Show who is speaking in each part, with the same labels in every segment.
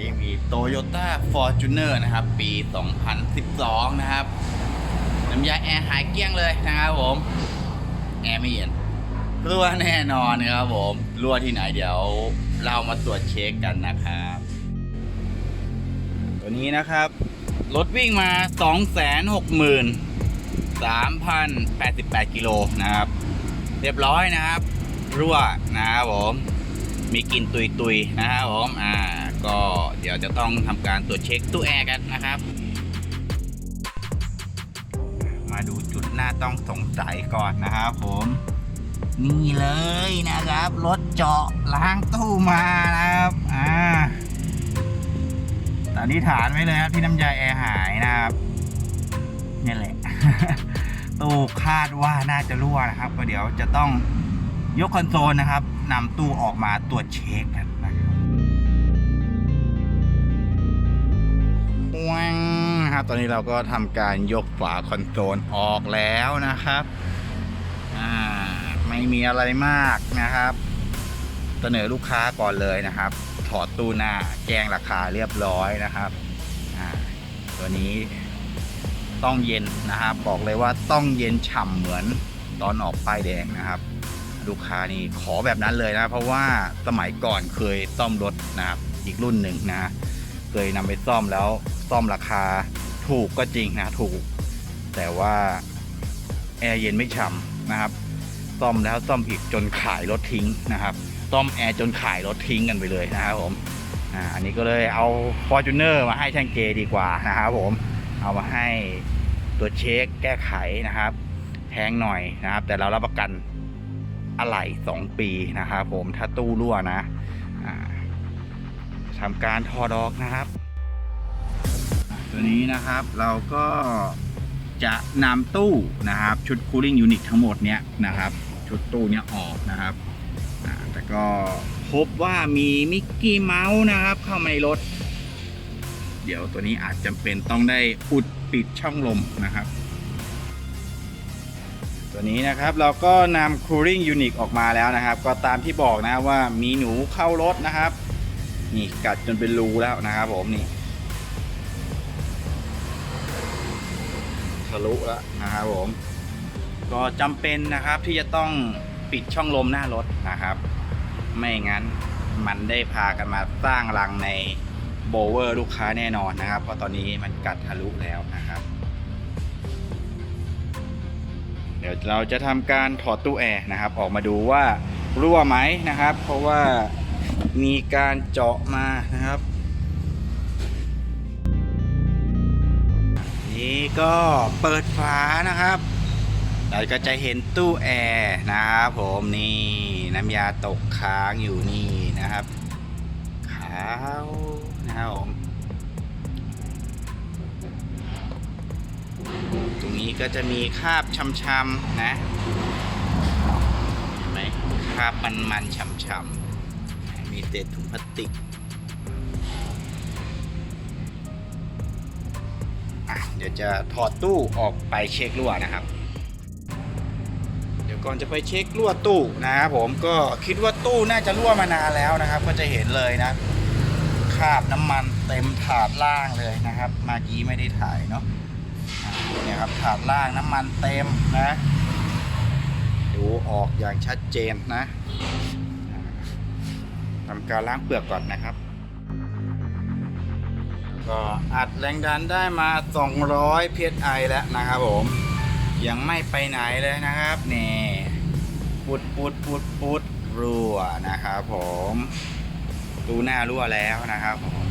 Speaker 1: นี้มี Toyota Fortuner นะครับ ปี 2012 นะครับ น้ำยาแอร์หายเกลี้ยงเลยนะครับผม แอร์ไม่เย็นรั่วแน่นอนนะครับผมรั่วที่ไหนเดี๋ยวเรามาตรวจเช็คกันนะครับ ตัวนี้นะครับ รถวิ่งมา 263,088 กิโลนะครับ เรียบร้อยนะครับ รั่วนะครับผม มีกลิ่นตุยๆนะครับผม อ่า ก็เดี๋ยวจะต้องทำการตรวจเช็คตู้แอร์กันนะครับ มาดูจุดหน้าต้องสงสัยก่อนนะครับผม นี่เลยนะครับ รถเจาะล้างตู้มานะครับอ่าตอนนี้ฐานไว้เลยครับที่น้ำยาแอร์หายนะครับนี่แหละตู้คาดว่าน่าจะรั่วนะครับก็เดี๋ยวจะต้องยกคอนโซลนะครับนำตู้ออกมาตรวจเช็คกัน วงครับตอนนี้เราก็ทำการยกฝาคอนโซลออกแล้วนะครับอ่าไม่มีอะไรมากนะครับ เสนอลูกค้าก่อนเลยนะครับ ถอดตู้หน้าแจ้งราคาเรียบร้อยนะครับอ่าตัวนี้ต้องเย็นนะครับ บอกเลยว่าต้องเย็นฉ่ำเหมือนตอนออกป้ายแดงนะครับ ลูกค้านี่ขอแบบนั้นเลยนะ เพราะว่าสมัยก่อนเคยซ่อมรถนะครับอีกรุ่นหนึ่งนะ เคยนำไปซ่อมแล้วซ่อมราคาถูกก็จริงนะถูก แต่ว่าแอร์เย็นไม่ฉ่ำนะครับ ซ่อมแล้วซ่อมอีกจนขายรถทิ้งนะครับ ซ่อมแอร์จนขายรถทิ้งกันไปเลยนะครับผมอันนี้ก็เลยเอา f o r t u n e r มาให้ช่างเจดีกว่านะครับผมเอามาให้ตัวเช็คแก้ไขนะครับ แพงหน่อยนะครับ แต่เรารับประกันอะไหล่2ปีนะครับผมถ้าตู้รั่วนะ ทำการถอดออกนะครับ ตัวนี้นะครับเราก็จะนำตู้นะครับ ชุด cooling unit ทั้งหมดเนี้ยนะครับ ชุดตู้เนี้ยออกนะครับแต่ก็พบว่ามีมิกกี้เมาส์นะครับ เข้ามาในรถ เดี๋ยวตัวนี้อาจจำเป็นต้องได้อุดปิดช่องลมนะครับ ตัวนี้นะครับเราก็นำ cooling unit ออกมาแล้วนะครับ ก็ตามที่บอกนะว่ามีหนูเข้ารถนะครับ นี่กัดจนเป็นรูแล้วนะครับผมนี่ทะลุแล้วนะครับผม ก็จำเป็นนะครับที่จะต้องปิดช่องลมหน้ารถนะครับ ไม่งั้นมันได้พากันมาสร้างรังในโบเวอร์ลูกค้าแน่นอนนะครับเพราะตอนนี้มันกัดทะลุแล้วนะครับ เดี๋ยวเราจะทำการถอดตู้แอร์นะครับ ออกมาดูว่ารั่วไหมนะครับ เพราะว่า มีการเจาะมานะครับ นี่ก็เปิดฝานะครับเราก็จะเห็นตู้แอร์นะครับผมนี่น้ำยาตกค้างอยู่นี่นะครับขาวนะครับผมตรงนี้ก็จะมีคราบช้ำๆนะเห็นไหมคราบมันๆช้ำๆ มีเศษถุงพลาสติก เดี๋ยวจะถอดตู้ออกไปเช็ครั่วนะครับ เดี๋ยวก่อนจะไปเช็ครั่วตู้นะครับผมก็คิดว่าตู้น่าจะรั่วมานานแล้วนะครับ ก็จะเห็นเลยนะคราบน้ำมันเต็มถาดล่างเลยนะครับเมื่อกี้ไม่ได้ถ่ายเนาะเนี่ยครับถาดล่างน้ำมันเต็มนะดูออกอย่างชัดเจนนะ ทำการล้างเปลือกก่อนนะครับ ก็อัดแรงดันได้มา 200 psi แล้วนะครับผม ยังไม่ไปไหนเลยนะครับนี่ปุดปุดปุดปุดรั่วนะครับผมตูหน้ารั่วแล้วนะครับผม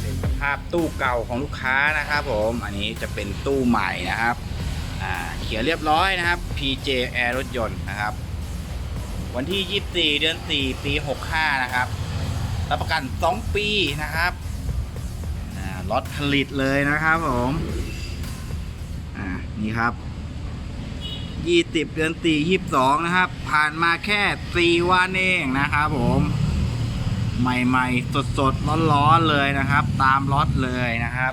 Speaker 1: เป็นภาพตู้เก่าของลูกค้านะครับผม อันนี้จะเป็นตู้ใหม่นะครับ อ่า ขียเรียบร้อยนะครับ PJ Air รถยนต์นะครับ วันที่ 24 เดือน 4 ปี 65 นะครับ รับประกัน 2 ปีนะครับอ่าล็อตผลิตเลยนะครับผมนี่ครับ 20 เดือน 4 22 นะครับ ผ่านมาแค่ 4 วันเองนะครับผมใหม่ๆ สดๆ ร้อนๆ เลยนะครับ ตามล็อตเลยนะครับ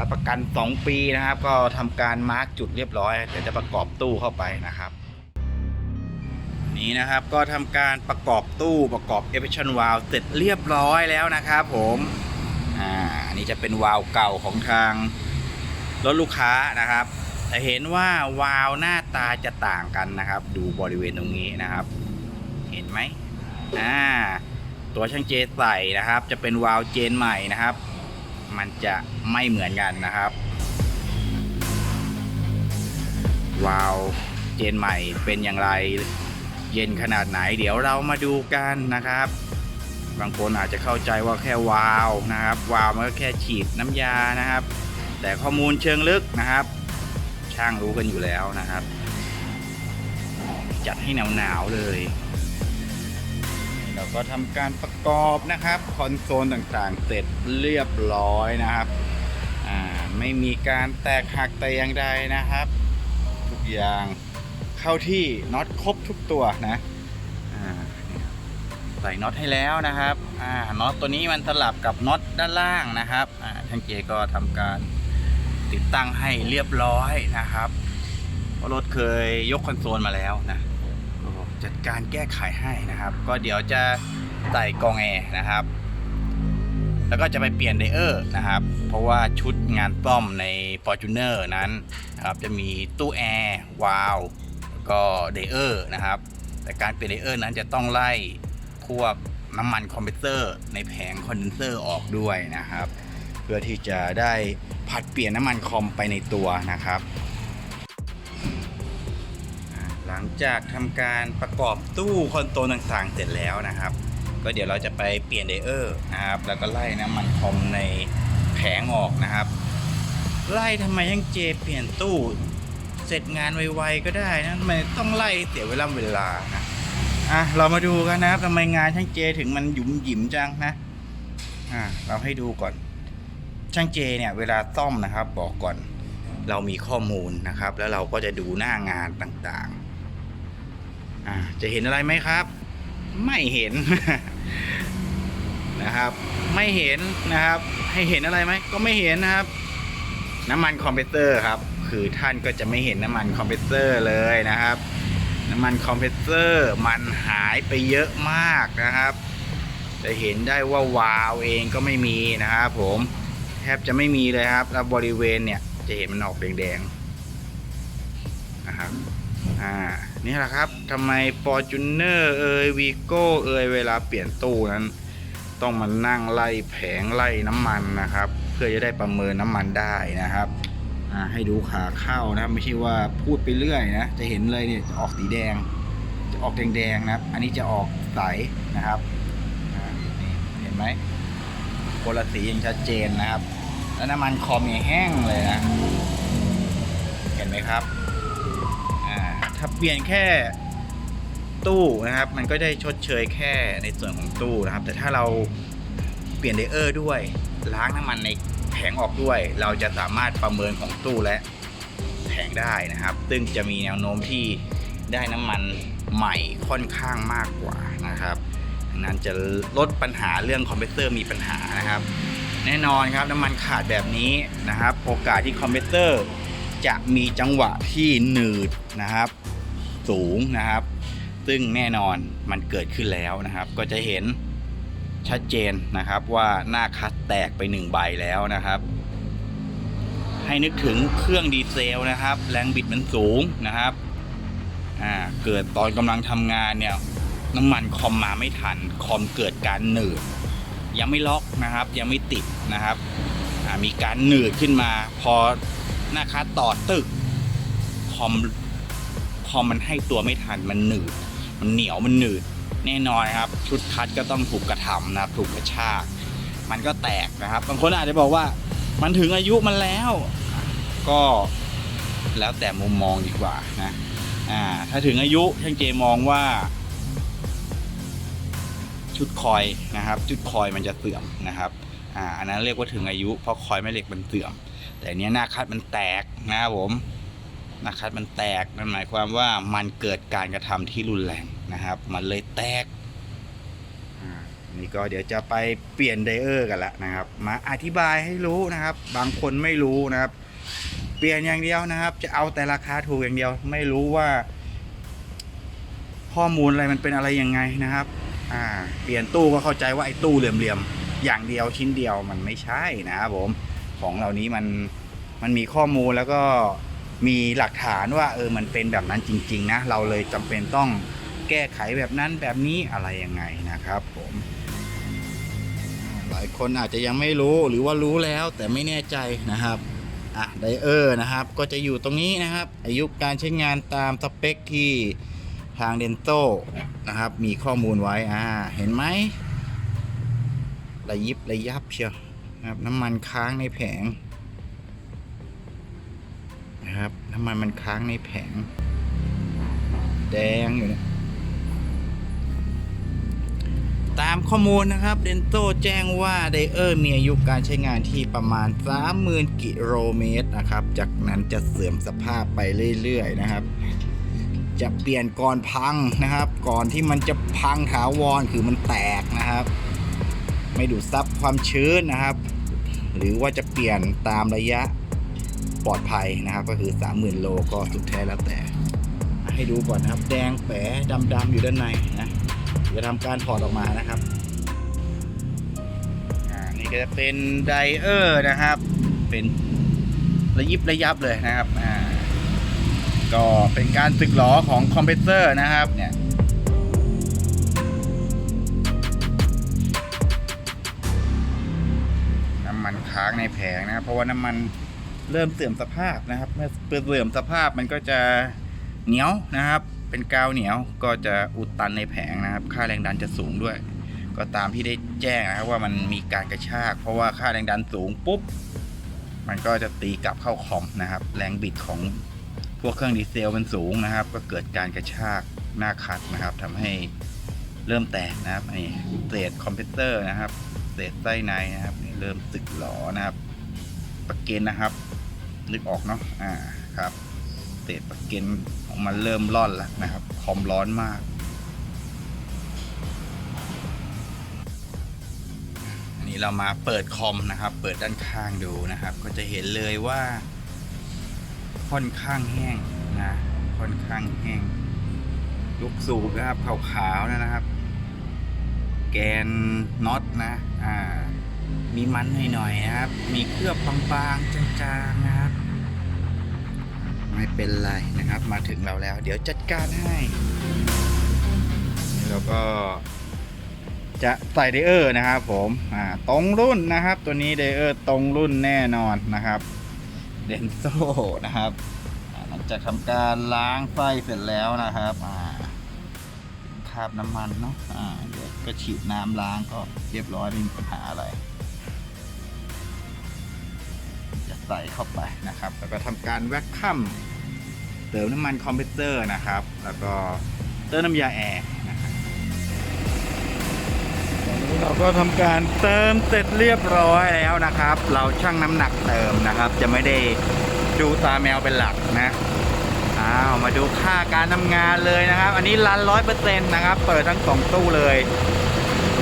Speaker 1: รับประกัน 2 ปีนะครับ ก็ทำการมาร์กจุดเรียบร้อยเดี๋ยวจะประกอบตู้เข้าไปนะครับนี่นะครับก็ทำการประกอบตู้ประกอบ e v i s i o n valve เสร็จเรียบร้อยแล้วนะครับผมอ่าอันนี้จะเป็นวาลเก่าของทางรถลูกค้านะครับแต่เห็นว่าวาลหน้าตาจะต่างกันนะครับ ดูบริเวณตรงนี้นะครับ เห็นไหมอ่าตัวช่างเจใส่นะครับ จะเป็นวาลเจนใหม่นะครับ มันจะไม่เหมือนกันนะครับวาล์วเจนใหม่เป็นอย่างไรเย็นขนาดไหน เดี๋ยวเรามาดูกันนะครับ บางคนอาจจะเข้าใจว่าแค่วาล์วนะครับ วาล์วมันก็แค่ฉีดน้ำยานะครับ แต่ข้อมูลเชิงลึกนะครับ ช่างรู้กันอยู่แล้วนะครับ จัดให้หนาวๆเลย เราก็ทำการประกอบนะครับคอนโซลต่างๆ เสร็จเรียบร้อยนะครับอ่าไม่มีการแตกหักแต่อย่างใดนะครับ ทุกอย่างเข้าที่น็อตครบทุกตัวนะอ่าใส่น็อตให้แล้วนะครับอ่าน็อตตัวนี้มันสลับกับน็อตด้านล่างนะครับอ่าช่างเจก็ทำการติดตั้งให้เรียบร้อยนะครับเพราะรถเคยยกคอนโซลมาแล้วนะ จัดการแก้ไขให้นะครับ ก็เดี๋ยวจะใส่กองแอร์นะครับ แล้วก็จะไปเปลี่ยนไดเออร์นะครับ เพราะว่าชุดงานป้อมใน Fortuner นั้นนะครับจะมีตู้แอร์วาล์วก็ไดเออร์นะครับ แต่การเปลี่ยนไดเออร์นั้นจะต้องไล่พวกน้ำมันคอมเพรสเซอร์ในแผงคอนเดนเซอร์ออกด้วยนะครับ เพื่อที่จะได้ผัดเปลี่ยนน้ำมันคอมไปในตัวนะครับ หลังจากทำการประกอบตู้คอนโซลต่างๆ เสร็จแล้วนะครับ ก็เดี๋ยวเราจะไปเปลี่ยนไดเออร์นะครับ แล้วก็ไล่น้ำมันคอมในแผงออกนะครับ ไล่ทำไมยังเจเปลี่ยนตู้ เสร็จงานไวๆก็ได้นะทำไมต้องไล่เสียเวลาเวลานะอะเรามาดูกันนะครับทำไมงานช่างเจถึงมันหยุมหยิมจังนะอะเราให้ดูก่อน ช่างเจเนี่ยเวลาซ่อมนะครับ บอกก่อนเรามีข้อมูลนะครับ แล้วเราก็จะดูหน้างานต่างๆ อ่าจะเห็นอะไรไหมครับ ไม่เห็นนะครับ ไม่เห็นนะครับ ให้เห็นอะไรไหมก็ไม่เห็นนะครับ น้ำมันคอมเพรสเซอร์ครับ คือท่านก็จะไม่เห็นน้ำมันคอมเพรสเซอร์เลยนะครับ น้ำมันคอมเพรสเซอร์มันหายไปเยอะมากนะครับ จะเห็นได้ว่าวาล์วเองก็ไม่มีนะครับผมแทบจะไม่มีเลยครับ แล้วบริเวณเนี่ยจะเห็นมันออกแดงๆนะครับอ่า นี่แหละครับทำไม Fortuner เอ่ย Vigo เอ่ยเวลาเปลี่ยนตู้นั้น ต้องมานั่งไล่แผงไล่น้ำมันนะครับ เพื่อจะได้ประเมินน้ำมันได้นะครับให้ดูขาเข้านะไม่ใช่ว่าพูดไปเรื่อยนะ จะเห็นเลยเนี่ยจะออกสีแดง จะออกแดงๆนะครับ อันนี้จะออกใสนะครับเห็นไหมคนละสีอย่างชัดเจนนะครับ แล้วน้ำมันคอมเนี่ยแห้งเลยนะ เห็นไหมครับ อ่าถ้าเปลี่ยนแค่ตู้นะครับ มันก็ได้ชดเชยแค่ในส่วนของตู้นะครับ แต่ถ้าเราเปลี่ยนไดเออร์ด้วย ล้างน้ำมันในแผงออกด้วย เราจะสามารถประเมินของตู้และแผงได้นะครับ ซึ่งจะมีแนวโน้มที่ได้น้ำมันใหม่ค่อนข้างมากกว่านะครับนั้นจะลดปัญหาเรื่องคอมเพรสเซอร์มีปัญหานะครับ แน่นอนครับน้ำมันขาดแบบนี้นะครับ โอกาสที่คอมเพรสเซอร์จะมีจังหวะที่หนืดนะครับ สูงนะครับ ซึ่งแน่นอนมันเกิดขึ้นแล้วนะครับ ก็จะเห็นชัดเจนนะครับว่าหน้าคัดแตกไปหนึ่งใบแล้วนะครับ ให้นึกถึงเครื่องดีเซลนะครับ แรงบิดมันสูงนะครับอ่าเกิดตอนกำลังทำงานเนี่ยน้ำมันคอมมาไม่ทันคอมเกิดการหนืดยังไม่ล็อกนะครับ ยังไม่ติดนะครับมีการหนืดขึ้นมา พอหน้าคัดต่อตึกคอม คอมันให้ตัวไม่ทันมันหนืด มันเหนียวมันหนืด แน่นอนครับ ชุดคัดก็ต้องถูกกระทำนะครับ ถูกกระชาก มันก็แตกนะครับบางคนอาจจะบอกว่า มันถึงอายุมันแล้ว ก็แล้วแต่มุมมองดีกว่านะอ่า ถ้าถึงอายุช่างเจมองว่า ชุดคอยนะครับ ชุดคอยมันจะเสื่อมนะครับอ่าอันนั้นเรียกว่าถึงอายุเพราะคอยแม่เหล็กมันเสื่อม แต่เนี้ยหน้าคัดมันแตกนะครับผม น้าคัดมันแตกนั่นหมายความว่ามันเกิดการกระทำที่รุนแรงนะครับ มันเลยแตกอ่านี่ก็เดี๋ยวจะไปเปลี่ยนไดเออร์กันละนะครับ มาอธิบายให้รู้นะครับ บางคนไม่รู้นะครับ เปลี่ยนอย่างเดียวนะครับ จะเอาแต่ราคาถูกอย่างเดียว ไม่รู้ว่า ข้อมูลอะไรมันเป็นอะไรยังไงนะครับ อ่า เปลี่ยนตู้ก็เข้าใจว่าไอ้ตู้เหลี่ยมๆอย่างเดียวชิ้นเดียวมันไม่ใช่นะครับผมของเหล่านี้มันมันมีข้อมูลแล้วก็ มีหลักฐานว่าเออมันเป็นแบบนั้นจริง ๆ นะ เราเลยจำเป็นต้องแก้ไขแบบนั้นแบบนี้อะไรยังไงนะครับผมหลายคนอาจจะยังไม่รู้หรือว่ารู้แล้วแต่ไม่แน่ใจนะครับอะไดเออร์นะครับ ก็จะอยู่ตรงนี้นะครับ อายุการใช้งานตามสเปคที่ทางเดนโตนะครับ มีข้อมูลไว้อ่าเห็นไหมระยิบระยับเชียวนะครับน้ำมันค้างในแผง นะครับ น้ำมันมันค้างในแผง แดงอยู่เนี่ยตามข้อมูลนะครับเดนโตแจ้งว่าไดเออร์มีอายุการใช้งานที่ประมาณ 30,000 กิโลเมตรนะครับ จากนั้นจะเสื่อมสภาพไปเรื่อยๆนะครับ จะเปลี่ยนก่อนพังนะครับ ก่อนที่มันจะพังถาวรคือมันแตกนะครับ ไม่ดูดซับความชื้นนะครับ หรือว่าจะเปลี่ยนตามระยะ ปลอดภัยนะครับ ก็คือ 30,000 โลก็สุดแท้แล้วแต่ ให้ดูก่อนนะครับ แดงแป๋ดำๆอยู่ด้านในนะจะทำการถอดออกมานะครับนี่ก็จะเป็นไดเออร์นะครับ เป็นระยิบระยับเลยนะครับอ่าก็เป็นการสึกหลอของคอมเพรสเซอร์นะครับเนี่ยน้ำมันค้างในแผงนะครับเพราะว่าน้ำมัน เริ่มเสื่อมสภาพนะครับ เมื่อเสื่อมสภาพมันก็จะเหนียวนะครับ เป็นกาวเหนียวก็จะอุดตันในแผงนะครับ ค่าแรงดันจะสูงด้วย ก็ตามที่ได้แจ้งนะครับว่ามันมีการกระชาก เพราะว่าค่าแรงดันสูงปุ๊บ มันก็จะตีกลับเข้าคอมนะครับ แรงบิดของพวกเครื่องดีเซลมันสูงนะครับ ก็เกิดการกระชากหน้าคัดนะครับทำให้เริ่มแตกนะครับนี่เศษคอมเพรสเซอร์นะครับเศษไส้ในนะครับนี่เริ่มสึกหลอนะครับ ประเกนนะครับ นึกออกเนาะอ่าครับเศษปะเกนของมันเริ่มร่อนแล้วนะครับคอมร้อนมากอันนี้เรามาเปิดคอมนะครับ เปิดด้านข้างดูนะครับ ก็จะเห็นเลยว่า ค่อนข้างแห้งนะค่อนข้างแห้งลูกสูบนะครับขาวๆนะครับ แกนน็อตนะ อ่า มีมันหน่อยๆนะครับ มีเคลือบบางๆจางๆนะครับ ไม่เป็นไรนะครับ มาถึงเราแล้ว เดี๋ยวจัดการให้นี่เราก็จะใส่ไดเออร์นะครับผมอ่าตรงรุ่นนะครับ ตัวนี้ไดเออร์ตรงรุ่นแน่นอนนะครับเดนโซนะครับหลังจากทำการล้างไส้เสร็จแล้วนะครับอ่าคราบน้ำมันเนาะอ่าเดี๋ยวก็ฉีดน้ำล้างก็เรียบร้อยไม่มีปัญหาอะไร ใส่เข้าไปนะครับ แล้วก็ทำการแว็กคัมเติมน้ำมันคอมเพรสเซอร์นะครับ แล้วก็เติมน้ำยาแอร์นะครับตอนนี้เราก็ทำการเติมเสร็จเรียบร้อยแล้วนะครับ เราชั่งน้ำหนักเติมนะครับ จะไม่ได้ดูตาแมวเป็นหลักนะอ้าวมาดูค่าการทำงานเลยนะครับ อันนี้รันร้อยเปอร์เซ็นต์นะครับ เปิดทั้งสองตู้เลย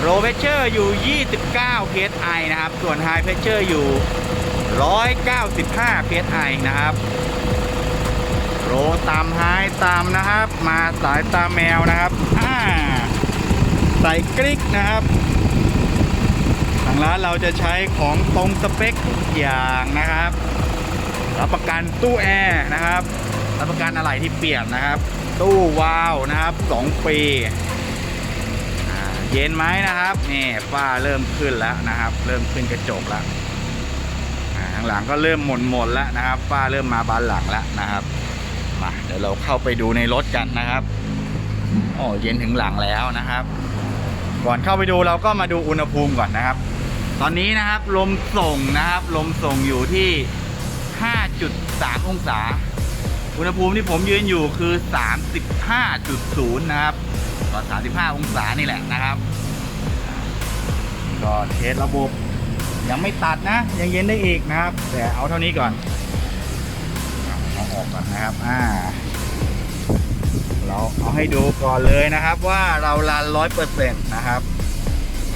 Speaker 1: โรเ e เชอร์อยู่ 29 psi นะครับ ส่วนไฮเพเชอร์อยู่ 195 psi นะครับ โรตามไฮตามนะครับ มาสายตาแมวนะครับอ่าใส่กริกนะครับ ทางร้านเราจะใช้ของตรงสเปคทุกอย่างนะครับ รับประกันตู้แอร์นะครับ รับประกันอะไรที่เปลี่ยนนะครับ ตู้วาวนะครับ 2 ปีเย็นไหมนะครับนี่ฝ้าเริ่มขึ้นแล้วนะครับ เริ่มขึ้นกระจกแล้ว หลังก็เริ่มหม่นหมดแล้วนะครับฝ้าเริ่มมาบานหลังแล้วนะครับมาเดี๋ยวเราเข้าไปดูในรถกันนะครับโอ้เย็นถึงหลังแล้วนะครับ ก่อนเข้าไปดูเราก็มาดูอุณหภูมิก่อนนะครับ ตอนนี้นะครับลมส่งนะครับ ลมส่งอยู่ที่ 5.3 องศา อุณหภูมิที่ผมยืนอยู่คือ 35.0 นะครับก็35 องศานี่แหละนะครับ ก็เทสระบบ ยังไม่ตัดนะ ยังเย็นได้อีกนะครับ แต่เอาเท่านี้ก่อนเอาออกก่อนนะครับอ่าเราเอาให้ดูก่อนเลยนะครับ ว่าเรารันร้อยเปอร์เซ็นต์นะครับ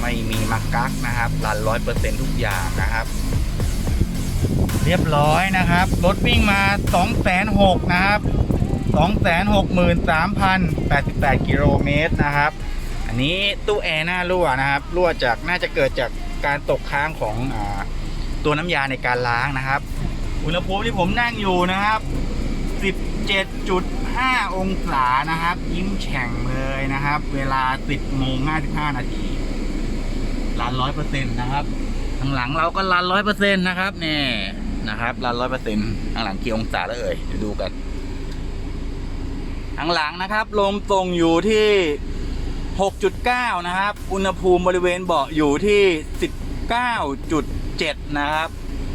Speaker 1: ไม่มีมักกักนะครับรันร้อยเปอร์เซ็นต์ทุกอย่างนะครับ เรียบร้อยนะครับ รถวิ่งมา2 6 0 0นหกนะครับ263,088กิโลเมตรนะครับ อันนี้ตู้แอร์หน้ารั่วนะครับ รั่วจากน่าจะเกิดจาก การตกค้างของอตัวน้ำยาในการล้างนะครับ อุณหภูมิที่ผมนั่งอยู่นะครับ 17.5 องศานะครับ ยิ้มแฉ่งเลยนะครับ เวลา 10โมง55นาทีล้านร้อยเปอร์เซ็นต์นะครับข้างหลังเราก็ล้านร้อยเปอร์เซ็นต์นะครับเนี่ยนะครับล้านร้อยเปอร์เซ็นต์ข้างหลังกี่องศาแล้วเอ่ยเดี๋ยวดูกันข้างหลังนะครับลมตรงอยู่ที่ 6.9 นะครับ อุณหภูมิบริเวณเบาะอยู่ที่ 19.7 นะครับ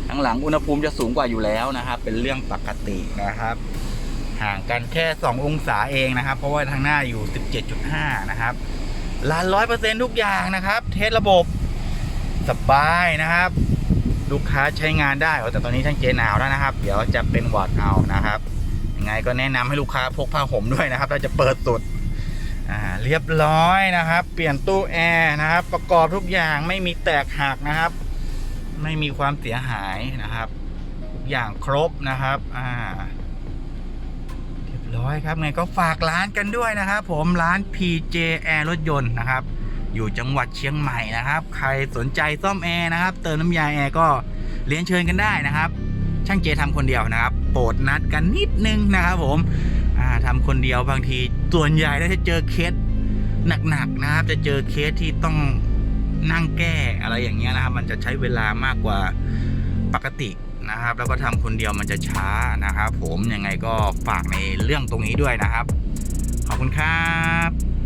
Speaker 1: ข้างหลังอุณหภูมิจะสูงกว่าอยู่แล้วนะครับ เป็นเรื่องปกตินะครับ ห่างกันแค่ 2 องศาเองนะครับ เพราะว่าทางหน้าอยู่ 17.5 นะครับล้านร้อยเปอร์เซ็นทุกอย่างนะครับ เทสระบบสบายนะครับ ลูกค้าใช้งานได้แต่ตอนนี้ช่างเจหนาวแล้วนะครับ เดี๋ยวจะเป็นหวัดเอานะครับยังไงก็แนะนำให้ลูกค้าพกผ้าห่มด้วยนะครับ ถ้าจะเปิดสุด อ่าเรียบร้อยนะครับ เปลี่ยนตู้แอร์นะครับ ประกอบทุกอย่างไม่มีแตกหักนะครับ ไม่มีความเสียหายนะครับทุกอย่างครบนะครับอ่าเรียบร้อยครับไงก็ฝากร้านกันด้วยนะครับ ผมร้าน PJ Air รถยนต์นะครับ อยู่จังหวัดเชียงใหม่นะครับ ใครสนใจซ่อมแอร์นะครับ เติมน้ำยาแอร์ก็เรียนเชิญกันได้นะครับ ช่างเจทำคนเดียวนะครับ โปรดนัดกันนิดนึงนะครับผมาทำคนเดียวบางที ส่วนใหญ่แล้วจะเจอเคสหนักๆนะครับ จะเจอเคสที่ต้องนั่งแก้อะไรอย่างเงี้ยนะครับ มันจะใช้เวลามากกว่าปกตินะครับ แล้วก็ทำคนเดียวมันจะช้านะครับ ผมยังไงก็ฝากในเรื่องตรงนี้ด้วยนะครับ ขอบคุณครับ